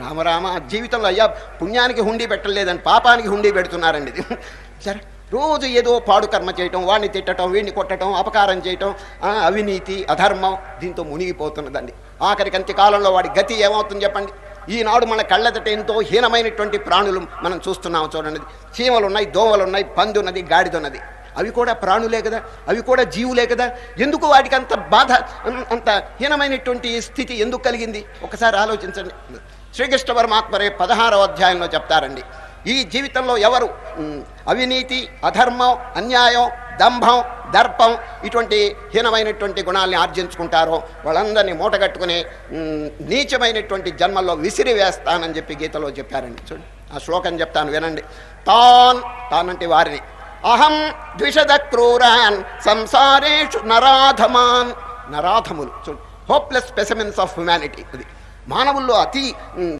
రామరామ జీవితంలో అయ్యా పుణ్యానికి హుండీ పెట్టలేదని పాపానికి హుండీ పెడుతున్నారండి. ఇది సరే రోజు ఏదో పాడు కర్మ చేయటం వాడిని తిట్టడం వీడిని కొట్టడం అపకారం చేయటం అవినీతి అధర్మం దీంతో మునిగిపోతున్నదండి. ఆఖరికి అంత్యకాలంలో వాడి గతి ఏమవుతుంది చెప్పండి? ఈనాడు మన కళ్ళెదట ఎంతో హీనమైనటువంటి ప్రాణులు మనం చూస్తున్నాం చూడండి. చీమలు ఉన్నాయి దోమలు ఉన్నాయి పంది ఉన్నది గాడిద ఉన్నది అవి కూడా ప్రాణులే కదా? అవి కూడా జీవులే కదా? ఎందుకు వాటికి అంత బాధ అంత హీనమైనటువంటి స్థితి ఎందుకు కలిగింది? ఒకసారి ఆలోచించండి. శ్రీకృష్ణ పరమాత్మరే పదహారవ అధ్యాయంలో చెప్తారండి. ఈ జీవితంలో ఎవరు? అవినీతి అధర్మం అన్యాయం దంభం దర్పం ఇటువంటి హీనమైనటువంటి గుణాల్ని ఆర్జించుకుంటారో వాళ్ళందరినీ మూటగట్టుకుని నీచమైనటువంటి జన్మల్లో విసిరి వేస్తానని చెప్పి గీతలో చెప్పారండి. చూడండి ఆ శ్లోకం చెప్తాను వినండి. తాన్ తానంటే వారిని. అహం ద్విషద క్రూరాన్ సంసారేషు నరాధమాన్. నరాధములు చూడు హోప్లెస్ స్పెసిమెన్స్ ఆఫ్ హ్యుమానిటీ అది. మానవుల్లో అతి